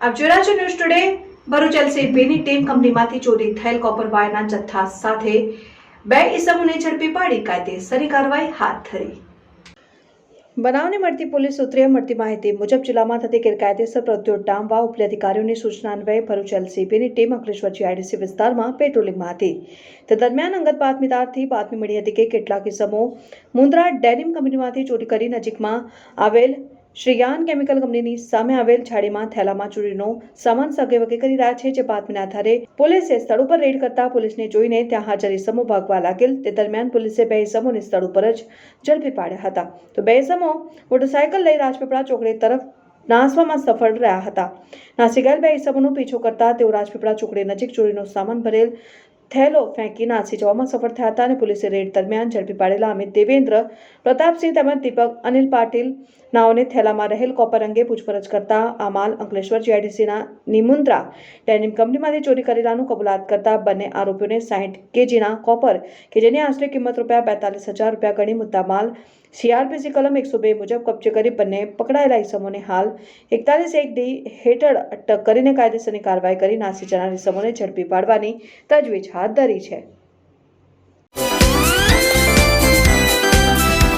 આપ છો news today Bharuch એલસીબીની ટીમ કંપનીમાંથી ચોરી થયેલ કોપર વાયરના જથ્થા સાથે બે ઇસમોને ઝડપી પાડી કાયદેસરી કાર્યવાહી હાથ ધરી. બનાવને મળતી પોલીસ સૂત્રે મળતી માહિતી મુજબ જિલ્લામાં થતી ગેરકાયદેસર પ્રવૃત્તિઓ ડામવા ઉપલી અધિકારીઓની સૂચના અન્વયે ભરૂચ એલસીબીની ટીમ અંકલેશ્વર જીઆઈડીસી વિસ્તારમાં પેટ્રોલિંગમાં હતી. તે દરમિયાન અંગત બાતમીદારથી બાતમી મળી હતી કે કેટલાક ઇસમો મુન્દ્રા ડેનિમ કંપનીમાંથી ચોરી કરી નજીકમાં આવેલ શ્રીયાન કેમિકલ કંપનીની સામે આવેલ છાડીમાં થેલામાં ચોરીનો સામાન સગે વગે કરી રહ્યા છે, જે બાતમીના આધારે પોલીસે સ્થળ ઉપર રેડ કરતા પોલીસને જોઈને ત્યાં હાજર ઇસમો ભાગવા લાગેલ. તે દરમિયાન પોલીસે બે ઇસમોને સ્થળ ઉપર જ ઝડપી પાડ્યા હતા. તો બે ઇસમો મોટરસાયકલ લઈ રાજપીપળા ચોકડી તરફ નાસવામાં સફળ રહ્યા હતા. નાસી ગયેલ બે ઇસમોનો પીછો કરતા તેઓ રાજપીપળા ચોકડી નજીક ચોરીનો સામાન ભરેલ થેલો ફેંકી નાસી જવામાં સફળ થયા હતા અને પોલીસે રેડ દરમિયાન ઝડપી પાડેલા અમિત દેવેન્દ્ર, પ્રતાપસિંહ તેમજ દીપક અનિલ પાટીલ નાઓને થેલામાં રહેલ કોપર અંગે પૂછપરછ કરતા આ માલ અંકલેશ્વર જીઆઈડીસીના નિમુન્દ્રા ડેનિમ કંપનીમાંથી ચોરી કરેલાનું કબૂલાત કરતા બંને આરોપીઓને સાહીઠ કેજીના કોપર કે જેની આશરે કિંમત રૂપિયા બેતાલીસ હજાર રૂપિયા ગણી મુદ્દા માલ સીઆરપીસી કલમ એકસો બે મુજબ કબજે કરી બંને પકડાયેલા ઇસમોને હાલ એકતાલીસ એક ડી હેઠળ અટક કરીને કાયદેસરની કાર્યવાહી કરી નાસી જનાર ઇસમોને ઝડપી પાડવાની તજવીજ હાથ ધરી છે